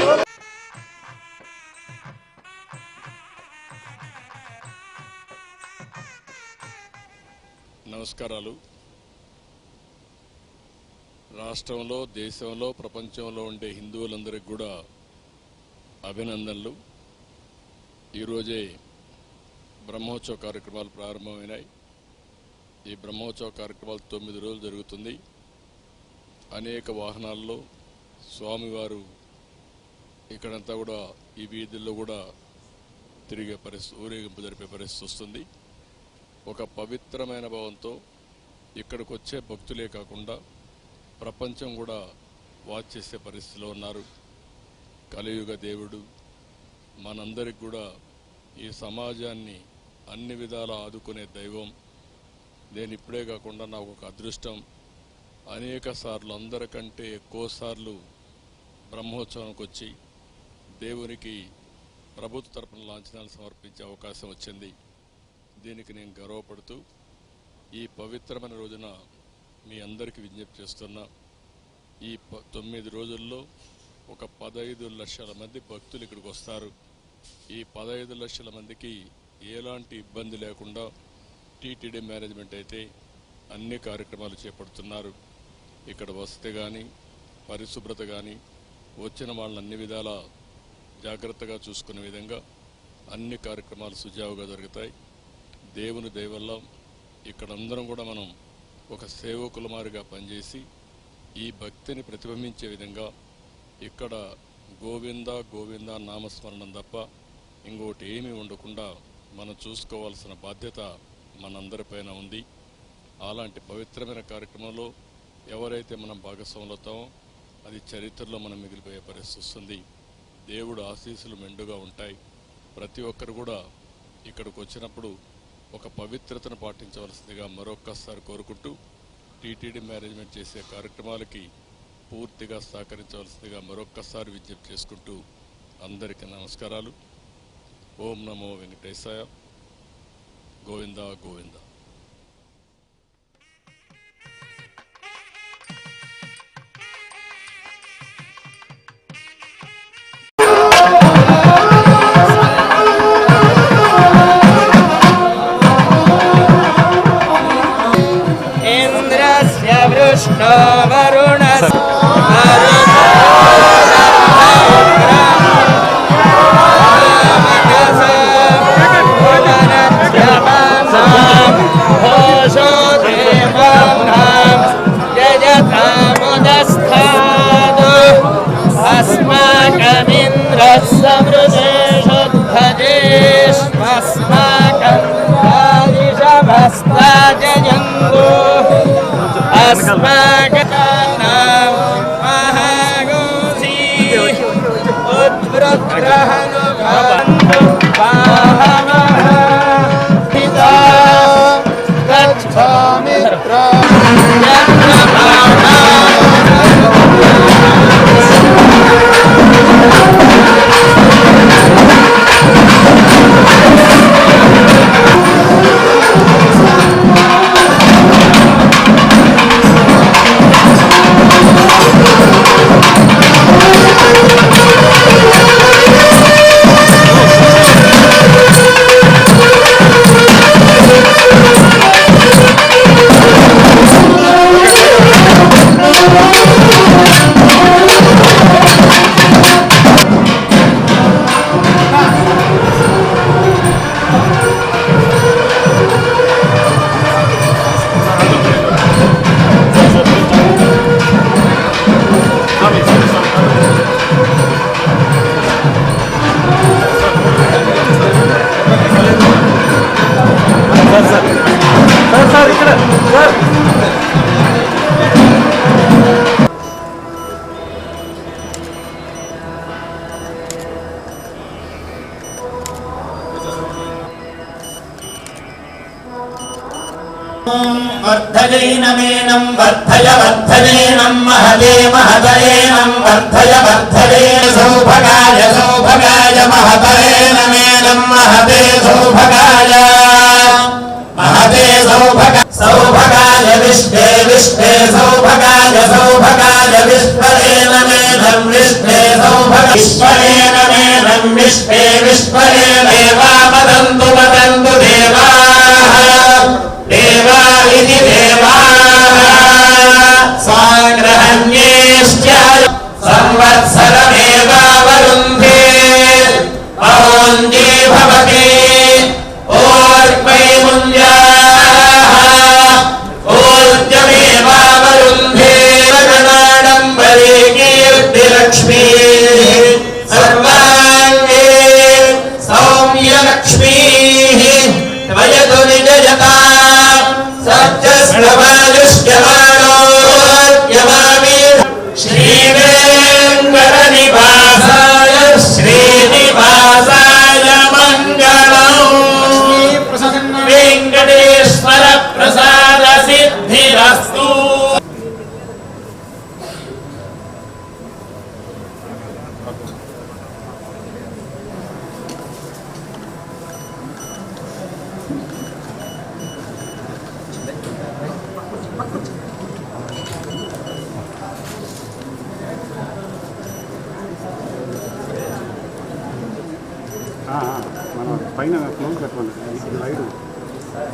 నమస్కారాలు. రాష్ట్రంలో దేశంలో ప్రపంచంలో ఉండే హిందువులందరికీ కూడా అభినందనలు. ఈరోజే బ్రహ్మోత్సవ కార్యక్రమాలు ప్రారంభమైనాయి. ఈ బ్రహ్మోత్సవ కార్యక్రమాలు తొమ్మిది రోజులు జరుగుతుంది. అనేక వాహనాల్లో స్వామివారు ఇక్కడంతా కూడా ఈ వీధుల్లో కూడా తిరిగే పరిస్థితి ఊరేగింపు జరిపే పరిస్థితి వస్తుంది. ఒక పవిత్రమైన భావంతో ఇక్కడికి వచ్చే భక్తులే కాకుండా ప్రపంచం కూడా వాచ్ చేసే పరిస్థితిలో ఉన్నారు. కలియుగ దేవుడు మనందరికి కూడా ఈ సమాజాన్ని అన్ని విధాలా ఆదుకునే దైవం. నేను ఇప్పుడే కాకుండా నాకు ఒక అదృష్టం. అనేక సార్లు అందరికంటే ఎక్కువ సార్లు బ్రహ్మోత్సవానికి వచ్చి దేవునికి ప్రభుత్వ తరపున లాంఛనాలు సమర్పించే అవకాశం వచ్చింది. దీనికి నేను గర్వపడుతూ ఈ పవిత్రమైన రోజున మీ అందరికీ విజ్ఞప్తి చేస్తున్నా. ఈ తొమ్మిది రోజుల్లో ఒక పదహైదు లక్షల మంది భక్తులు ఇక్కడికి వస్తారు. ఈ పదహైదు లక్షల మందికి ఎలాంటి ఇబ్బంది లేకుండా టీటీడీ మేనేజ్మెంట్ అయితే అన్ని కార్యక్రమాలు చేపడుతున్నారు. ఇక్కడ వసతి కానీ పరిశుభ్రత కానీ వచ్చిన వాళ్ళని అన్ని విధాలా జాగ్రత్తగా చూసుకునే విధంగా అన్ని కార్యక్రమాలు సుజావుగా జరుగుతాయి. దేవుని దయవల్ల ఇక్కడ అందరం కూడా మనం ఒక సేవకుల మారిగా పనిచేసి ఈ భక్తిని ప్రతిబింబించే విధంగా ఇక్కడ గోవింద గోవింద నామస్మరణం తప్ప ఇంకోటి ఏమీ ఉండకుండా మనం చూసుకోవాల్సిన బాధ్యత మనందరిపైన ఉంది. అలాంటి పవిత్రమైన కార్యక్రమంలో ఎవరైతే మనం భాగస్వాములవుతామో అది చరిత్రలో మనం మిగిలిపోయే పరిస్థితి వస్తుంది. దేవుడు ఆశీస్సులు మెండుగా ఉంటాయి. ప్రతి ఒక్కరు కూడా ఇక్కడికి వచ్చినప్పుడు ఒక పవిత్రతను పాటించవలసిందిగా మరొక్కసారి కోరుకుంటూ టీటీడీ మేనేజ్మెంట్ చేసే కార్యక్రమాలకి పూర్తిగా సహకరించవలసిందిగా మరొక్కసారి విజ్ఞప్తి చేసుకుంటూ అందరికీ నమస్కారాలు. ఓం నమో వెంకటేశాయ. గోవిందా గోవిందా. अस्माकं वर्धय वर्धयेनं महते महतयेनं वर्धय वर्धयेन सौभगाय सौभगाय महतयेनमेनं महते सौभगाय महते सौभग सौभगाय विश्वे विश्वे सौभगाय सौभगाय विश्वरेण मेनं विश्वे सौभग विश्वरेण मेनं विश्वे विश्वरेण देवा वदन्तु वदन्तु देवाः trabalhos que a పైన క్లోజ్ పెట్టుకోండి ఇది లైట్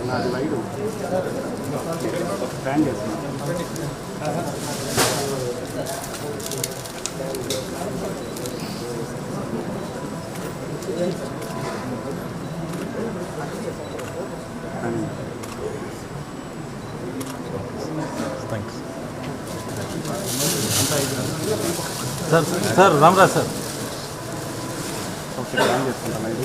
నాది లైట్ ఫ్యాన్ చేస్తున్నాం. Sir sir Ramaraj sir okay fan చేసుకుంటాం లైట్